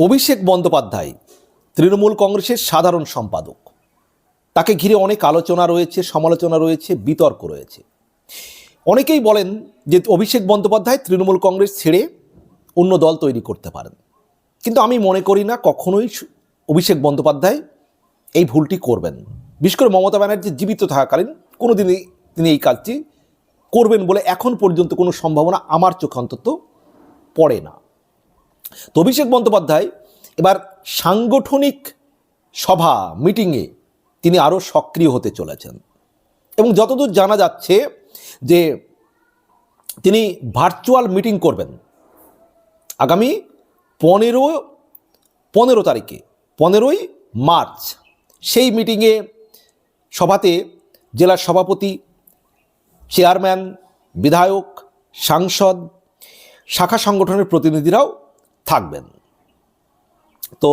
অভিষেক বন্দ্যোপাধ্যায়, তৃণমূল কংগ্রেসের সাধারণ সম্পাদক। তাকে ঘিরে অনেক আলোচনা রয়েছে, সমালোচনা রয়েছে, বিতর্ক রয়েছে। অনেকেই বলেন যে অভিষেক বন্দ্যোপাধ্যায় তৃণমূল কংগ্রেস ছেড়ে অন্য দল তৈরি করতে পারেন। কিন্তু আমি মনে করি না কখনোই অভিষেক বন্দ্যোপাধ্যায় এই ভুলটি করবেন। বিশেষ করে মমতা ব্যানার্জি জীবিত থাকাকালীন কোনো দিনই তিনি এই কাজটি করবেন বলে এখন পর্যন্ত কোনো সম্ভাবনা আমার চোখে অন্তত পড়ে না। তো অভিষেক বন্দ্যোপাধ্যায় এবার সাংগঠনিক সভা মিটিংয়ে তিনি আরও সক্রিয় হতে চলেছেন। এবং যতদূর জানা যাচ্ছে যে তিনি ভার্চুয়াল মিটিং করবেন আগামী পনেরো পনেরো তারিখে, পনেরোই মার্চ। সেই মিটিংয়ে সভাতে জেলার সভাপতি চেয়ারম্যান বিধায়ক, সাংসদ, শাখা সংগঠনের প্রতিনিধিরাও থাকবেন। তো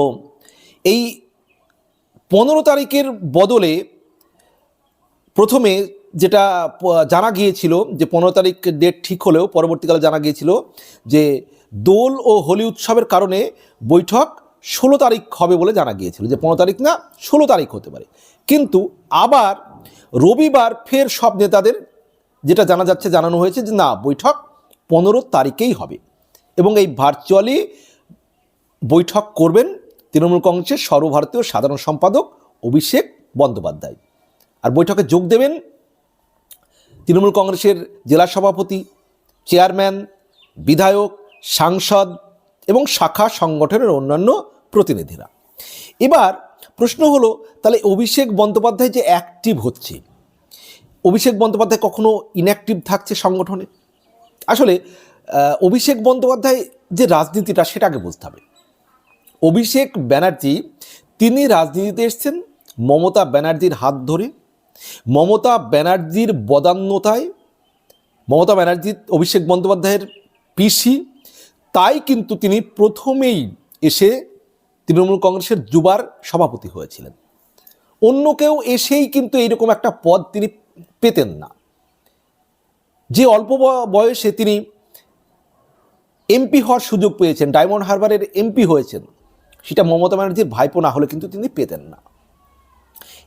এই পনেরো তারিখের বদলে প্রথমে যেটা জানা গিয়েছিল যে পনেরো তারিখ ডেট ঠিক হলেও পরবর্তীকালে জানা গিয়েছিল যে দোল ও হোলি উৎসবের কারণে বৈঠক ষোলো তারিখ হবে বলে জানা গিয়েছিল। যে পনেরো তারিখ না, ষোলো তারিখ হতে পারে। কিন্তু আবার রবিবার ফের সব নেতাদের যেটা জানা যাচ্ছে, জানানো হয়েছে যে না, বৈঠক পনেরো তারিখেই হবে। এবং এই ভার্চুয়ালি বৈঠক করবেন তৃণমূল কংগ্রেসের সর্বভারতীয় সাধারণ সম্পাদক অভিষেক বন্দ্যোপাধ্যায়। আর বৈঠকে যোগ দেবেন তৃণমূল কংগ্রেসের জেলা সভাপতি চেয়ারম্যান বিধায়ক, সাংসদ এবং শাখা সংগঠনের অন্যান্য প্রতিনিধিরা। এবার প্রশ্ন হলো, তাহলে অভিষেক বন্দ্যোপাধ্যায় যে অ্যাক্টিভ হচ্ছে, অভিষেক বন্দ্যোপাধ্যায় কখনো ইনঅ্যাক্টিভ থাকছে সংগঠনে? আসলে অভিষেক বন্দ্যোপাধ্যায় যে রাজনীতিটা সেটাকে বুঝতে হবে। অভিষেক ব্যানার্জি, তিনি রাজনীতিতে এসছেন মমতা ব্যানার্জির হাত ধরে। মমতা ব্যানার্জির বদান্যতায়, মমতা ব্যানার্জি অভিষেক বন্দ্যোপাধ্যায়ের পিসি, তাই কিন্তু তিনি প্রথমেই এসে তৃণমূল কংগ্রেসের যুবার সভাপতি হয়েছিলেন। অন্য কেউ এসেই কিন্তু এইরকম একটা পদ তিনি পেতেন না। যে অল্প বয়সে তিনি এমপি হওয়ার সুযোগ পেয়েছেন, ডায়মন্ড হারবারের এমপি হয়েছেন। সেটা মমতা ব্যানার্জির ভাইপো না হলে কিন্তু তিনি পেতেন না।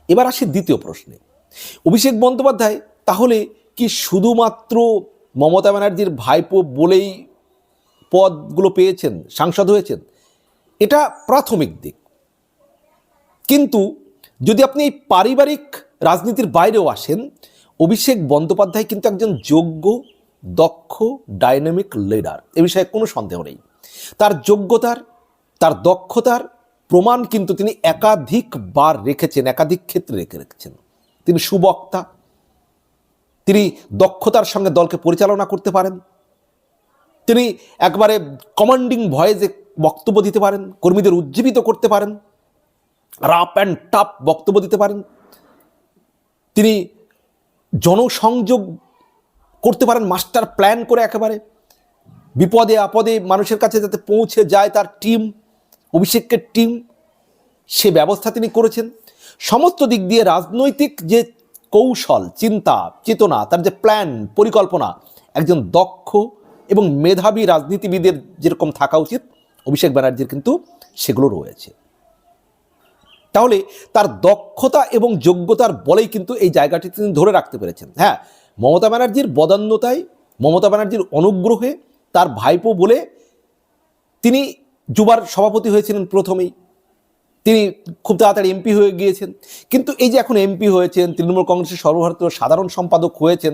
এবার আসি দ্বিতীয় প্রশ্নে। অভিষেক বন্দ্যোপাধ্যায়, তাহলে কি শুধুমাত্র মমতা ব্যানার্জির ভাইপো বলেই পদগুলো পেয়েছেন, সাংসদ হয়েছেন? এটা প্রাথমিক দিক। কিন্তু যদি আপনি এই পারিবারিক রাজনীতির বাইরেও আসেন, অভিষেক বন্দ্যোপাধ্যায় কিন্তু একজন যোগ্য দক্ষ ডাইনামিক লিডার এ বিষয়ে কোনো সন্দেহ নেই। তার যোগ্যতার, তার দক্ষতার প্রমাণ কিন্তু তিনি একাধিকবার রেখেছেন, একাধিক ক্ষেত্রে রেখে রেখেছেন। তিনি সুবক্তা। তিনি দক্ষতার সঙ্গে দলকে পরিচালনা করতে পারেন। তিনি একবারে কমান্ডিং ভয়েসে বক্তব্য দিতে পারেন, কর্মীদের উজ্জীবিত করতে পারেন রাপ অ্যান্ড টাপ বক্তব্য দিতে পারেন। তিনি জনসংযোগ করতে পারেন, মাস্টার প্ল্যান করে একেবারে। বিপদে আপদে মানুষের কাছে যাতে পৌঁছে যায় তার টিম, অভিষেকের টিম, সে ব্যবস্থা তিনি করেছেন। সমস্ত দিক দিয়ে রাজনৈতিক যে কৌশল, চিন্তা, চেতনা, তার যে প্ল্যান, পরিকল্পনা, একজন দক্ষ এবং মেধাবী রাজনীতিবিদের যেরকম থাকা উচিত, অভিষেক ব্যানার্জির কিন্তু সেগুলো রয়েছে। তাহলে তার দক্ষতা এবং যোগ্যতার বলেই কিন্তু এই জায়গাটি তিনি ধরে রাখতে পেরেছেন। হ্যাঁ মমতা ব্যানার্জির বদান্যতায়, মমতা ব্যানার্জির অনুগ্রহে তার ভাইপো বলে তিনি যুবার সভাপতি হয়েছিলেন প্রথমেই। তিনি খুব তাড়াতাড়ি এমপি হয়ে গিয়েছেন। কিন্তু এই যে এখন এমপি হয়েছেন, তৃণমূল কংগ্রেসের সর্বভারতীয় সাধারণ সম্পাদক হয়েছেন,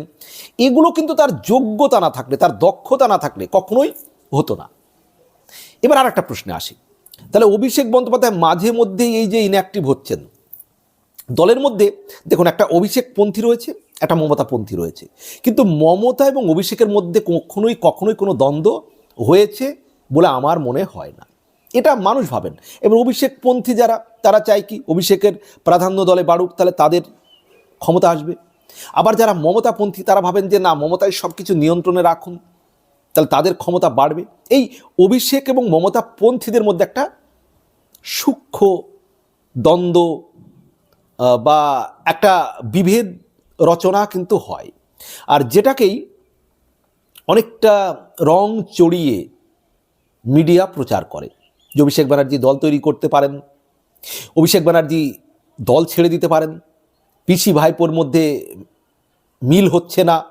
এগুলো কিন্তু তার যোগ্যতা না থাকলে, তার দক্ষতা না থাকলে কখনোই হতো না। এবার আর একটা প্রশ্নে আসি। তাহলে অভিষেক বন্দ্যোপাধ্যায় মাঝে মধ্যেই এই যে ইনঅ্যাক্টিভ হচ্ছেন, দলের মধ্যে দেখুন একটা অভিষেক পন্থী রয়েছে একটা মমতা পন্থী রয়েছে। কিন্তু মমতা এবং অভিষেকের মধ্যে কখনোই কখনোই কোনো দ্বন্দ্ব হয়েছে বলে আমার মনে হয় না। এটা মানুষ ভাবেন। এবার অভিষেক পন্থী যারা, তারা চায় কি অভিষেকের প্রাধান্য দলে বাড়ুক, তাহলে তাদের ক্ষমতা আসবে। আবার যারা মমতাপন্থী, তারা ভাবেন যে না, মমতায় সব কিছু নিয়ন্ত্রণে রাখুন, তাহলে তাদের ক্ষমতা বাড়বে। এই অভিষেক এবং মমতা পন্থীদের মধ্যে একটা সূক্ষ্ম দ্বন্দ্ব বা একটা বিভেদ রচনা কিন্তু হয়। আর যেটাকেই অনেকটা রং চড়িয়ে মিডিয়া প্রচার করে। যে অভিষেক ব্যানার্জি দল তৈরি করতে পারেন, অভিষেক ব্যানার্জি দল ছেড়ে দিতে পারেন, পিসি ভাইপোর মধ্যে মিল হচ্ছে না।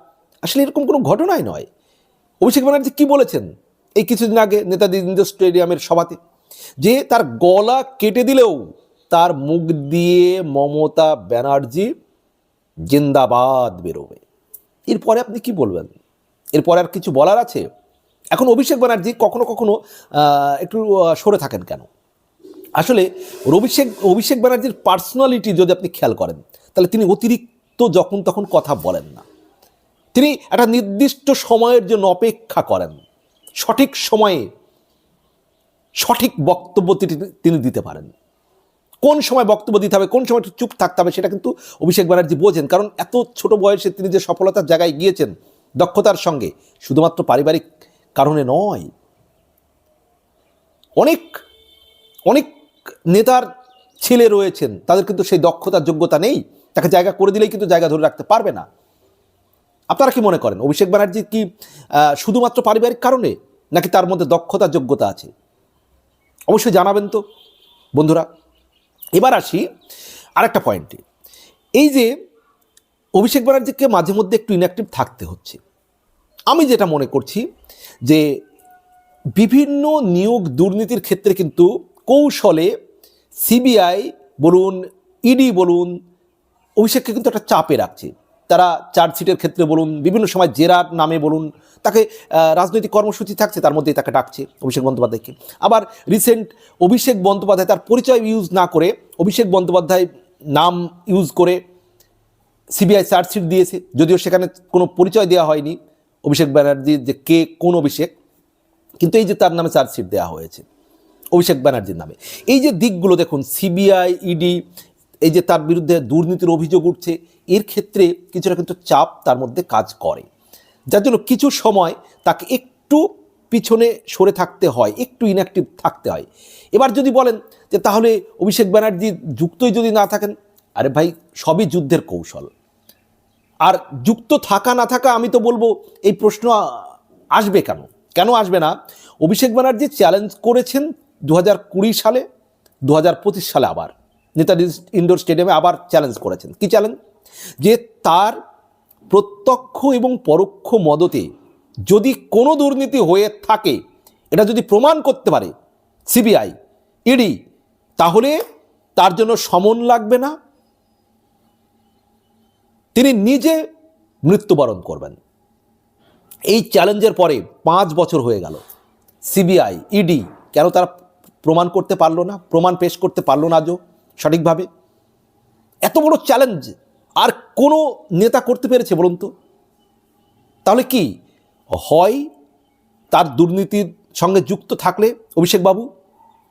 আসলে এরকম কোনো ঘটনাই নয়। অভিষেক ব্যানার্জি কী বলেছেন? এই কিছুদিন আগে নেতাজি স্টেডিয়ামের সভাতে, যে তার গলা কেটে দিলেও তার মুখ দিয়ে মমতা ব্যানার্জি জিন্দাবাদ বেরোবে। এরপরে আপনি কি বলবেন? এরপরে আর কিছু বলার আছে? এখন অভিষেক ব্যানার্জি কখনো কখনো একটু সরে থাকেন কেন? আসলে অভিষেক অভিষেক ব্যানার্জির পার্সোনালিটি যদি আপনি খেয়াল করেন, তাহলে তিনি অতিরিক্ত যখন তখন কথা বলেন না। তিনি একটা নির্দিষ্ট সময়ের জন্য অপেক্ষা করেন। সঠিক সময়ে সঠিক বক্তব্য তিনি- দিতে পারেন। কোন সময় বক্তব্য দিতে হবে, কোন সময় একটু চুপ থাকতে হবে, সেটা কিন্তু অভিষেক ব্যানার্জি বোঝেন। কারণ এত ছোট বয়সে তিনি যে সফলতার জায়গায় গিয়েছেন, দক্ষতার সঙ্গে, শুধুমাত্র পারিবারিক কারণে নয়। অনেক অনেক নেতার ছেলে রয়েছেন, তাদের কিন্তু সেই দক্ষতার যোগ্যতা নেই। তাকে জায়গা করে দিলেই কিন্তু জায়গা ধরে রাখতে পারবে না। আপনারা কি মনে করেন, অভিষেক ব্যানার্জি কি শুধুমাত্র পারিবারিক কারণে, নাকি তার মধ্যে দক্ষতার যোগ্যতা আছে? অবশ্যই জানাবেন তো, বন্ধুরা। এবার আসি আরেকটা পয়েন্টে এই যে অভিষেক ব্যানার্জিকে মাঝে মধ্যে একটু ইনঅ্যাক্টিভ থাকতে হচ্ছে। আমি যেটা মনে করছি যে বিভিন্ন নিয়োগ দুর্নীতির ক্ষেত্রে কিন্তু কৌশলে সিবিআই বলুন ইডি বলুন, অভিষেককে কিন্তু একটা চাপে রাখছে। তারা চার্জশিটের ক্ষেত্রে বলুন, বিভিন্ন সময় জেরার নামে বলুন, তাকে রাজনৈতিক কর্মসূচি থাকছে, তার মধ্যেই তাকে ডাকছে অভিষেক বন্দ্যোপাধ্যায়কে। আবার রিসেন্ট অভিষেক বন্দ্যোপাধ্যায় তার পরিচয় ইউজ না করে, অভিষেক বন্দ্যোপাধ্যায় নাম ইউজ করে সিবিআই চার্জশিট দিয়েছে, যদিও সেখানে কোনো পরিচয় দেওয়া হয়নি অভিষেক ব্যানার্জির যে কে, কোন অভিষেক, কিন্তু এই যে তার নামে চার্জশিট দেওয়া হয়েছে, অভিষেক ব্যানার্জির নামে। এই যে দিকগুলো দেখুন সিবিআই ইডি এই যে তার বিরুদ্ধে দুর্নীতির অভিযোগ উঠছে, এর ক্ষেত্রে কিছুটা কিন্তু চাপ তার মধ্যে কাজ করে। যার জন্য কিছু সময় তাকে একটু পিছনে সরে থাকতে হয়, একটু ইনঅ্যাক্টিভ থাকতে হয়। এবার যদি বলেন যে তাহলে অভিষেক ব্যানার্জি যুক্তই যদি না থাকেন, আরে ভাই সবই যুদ্ধের কৌশল। আর যুক্ত থাকা না থাকা আমি তো বলব এই প্রশ্ন আসবে কেন? কেন আসবে না? অভিষেক ব্যানার্জি চ্যালেঞ্জ করেছেন দু সালে দু হাজার পঁচিশ সালে আবার। নেতাজি ইন্ডোর স্টেডিয়ামে আবার চ্যালেঞ্জ করেছেন। কি চ্যালেঞ্জ যে তার প্রত্যক্ষ এবং পরোক্ষ মদতে যদি কোনো দুর্নীতি হয়ে থাকে, এটা যদি প্রমাণ করতে পারে সিবিআই, ইডি, তাহলে তার জন্য সমন লাগবে না। তিনি নিজে মৃত্যুবরণ করবেন। এই চ্যালেঞ্জের পরে পাঁচ বছর হয়ে গেল। সিবিআই, ইডি কেন তারা প্রমাণ করতে পারল না? প্রমাণ পেশ করতে পারল না আজও? সঠিকভাবে? এত বড় চ্যালেঞ্জ আর কোনো নেতা করতে পেরেছে বলুন তো? তাহলে কি হয় তার দুর্নীতির সঙ্গে যুক্ত থাকলে অভিষেক বাবু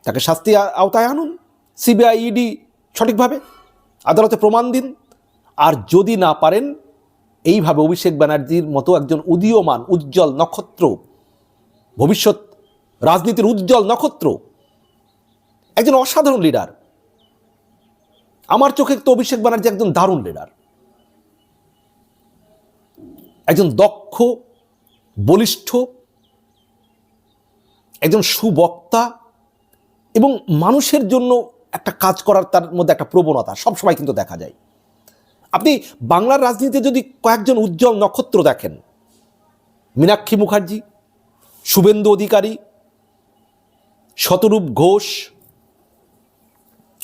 তাকে শাস্তি আওতায় আনুন? সিবিআই ইডি সঠিকভাবে? আদালতে প্রমাণ দিন। আর যদি না পারেন, এইভাবে অভিষেক ব্যানার্জির মতো একজন উদীয়মান, উজ্জ্বল নক্ষত্র, ভবিষ্যৎ রাজনীতির উজ্জ্বল নক্ষত্র, একজন অসাধারণ লিডার আমার চোখে তো অভিষেক ব্যানার্জি একজন দারুণ লিডার একজন দক্ষ, বলিষ্ঠ, একজন সুবক্তা এবং মানুষের জন্য একটা কাজ করার তার মধ্যে একটা প্রবণতা, সবসময় কিন্তু দেখা যায়। আপনি বাংলার রাজনীতিতে যদি কয়েকজন উজ্জ্বল নক্ষত্র দেখেন, মীনাক্ষী মুখার্জি, শুভেন্দু অধিকারী, শতরূপ ঘোষ,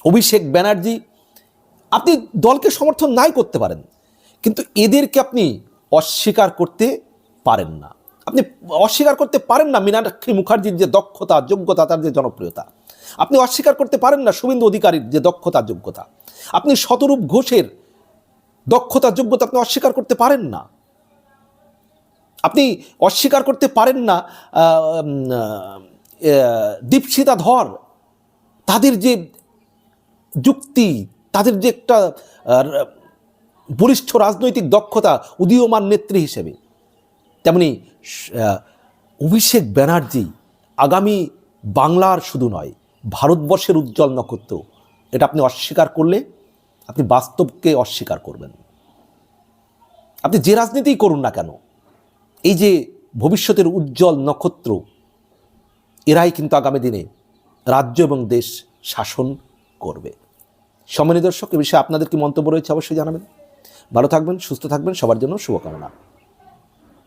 অভিষেক ব্যানার্জি আপনি দলকে সমর্থন নাই করতে পারেন, কিন্তু এদেরকে আপনি অস্বীকার করতে পারেন না। আপনি অস্বীকার করতে পারেন না মীনাক্ষী মুখার্জির যে দক্ষতা, যোগ্যতা, তার যে জনপ্রিয়তা। আপনি অস্বীকার করতে পারেন না শুভেন্দু অধিকারীর যে দক্ষতা, যোগ্যতা। আপনি শতরূপ ঘোষের দক্ষতা, যোগ্যতা আপনি অস্বীকার করতে পারেন না। আপনি অস্বীকার করতে পারেন না দীপশিতা ধর, তাদের যে যুক্তি তাদের যে একটা বলিষ্ঠ রাজনৈতিক দক্ষতা উদীয়মান নেত্রী হিসেবে। তেমনি অভিষেক ব্যানার্জি আগামী বাংলার শুধু নয়, ভারতবর্ষের উজ্জ্বল নক্ষত্র। এটা আপনি অস্বীকার করলে, আপনি বাস্তবকে অস্বীকার করবেন। আপনি যে রাজনীতিই করুন না কেন, এই যে ভবিষ্যতের উজ্জ্বল নক্ষত্র, এরাই কিন্তু আগামী দিনে রাজ্য এবং দেশ শাসন করবে। সম্মানিত দর্শক এ বিষয়ে আপনাদের কি মন্তব্য রয়েছে অবশ্যই জানাবেন। ভালো থাকবেন, সুস্থ থাকবেন, সবার জন্য শুভকামনা।